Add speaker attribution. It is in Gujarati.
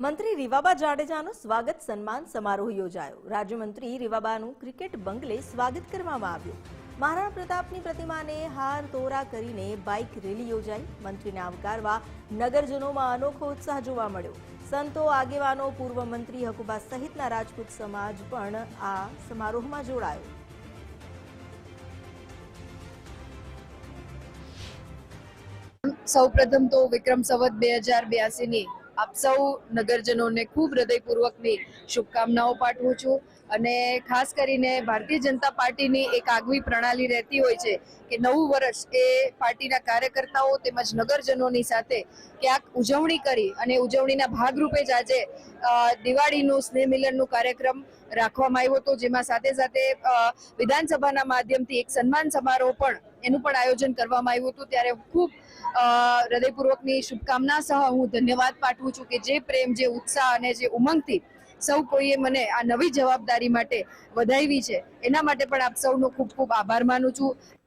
Speaker 1: મંત્રી રીવાબા જાડેજાનો સ્વાગત સન્માન સમારોહ યોજાયો. રાજ્યમંત્રી રીવાબાનું ક્રિકેટ બંગલે સ્વાગત કરવામાં આવ્યું. મહારાણા પ્રતાપની પ્રતિમાને હાર તોરા કરીને બાઇક રેલી યોજાઈ. મંત્રીને આવકારવા નગરજનોમાં અનોખો ઉત્સાહ જોવા મળ્યો. સંતો, આગેવાનો, પૂર્વ મંત્રી હકુબા સહિતના રાજપૂત સમાજ પણ આ સમારોહમાં જોડાયો.
Speaker 2: સૌપ્રથમ તો વિક્રમ સંવત બે હજાર બ્યાસીની આપ સૌ નગરજનોને ખૂબ હૃદયપૂર્વકની શુભકામનાઓ પાઠવું છું અને ખાસ કરીને ભારતીય જનતા પાર્ટીની એક આગવી પ્રણાલી રહેતી હોય છે કે નવું વર્ષ એ પાર્ટીના કાર્યકર્તાઓ તેમજ નગરજનોની સાથે ક્યાંક ઉજવણી કરી અને ઉજવણીના ભાગરૂપે જ આજે દિવાળીનું સ્નેહ મિલનનું કાર્યક્રમ રાખવામાં આવ્યો હતો, જેમાં સાથે સાથે વિધાનસભાના માધ્યમથી એક સન્માન સમારોહ પણ એનું પણ આયોજન કરવામાં આવ્યું હતું. ત્યારે ખૂબ હૃદયપૂર્વકની શુભકામના સહ હું ધન્યવાદ પાઠવું છું કે જે પ્રેમ, જે ઉત્સાહ અને જે ઉમંગથી સૌ કોઈએ મને આ નવી જવાબદારી માટે વધાવી છે. એના માટે પણ આપ સૌનો ખૂબ ખૂબ આભાર માનું છું.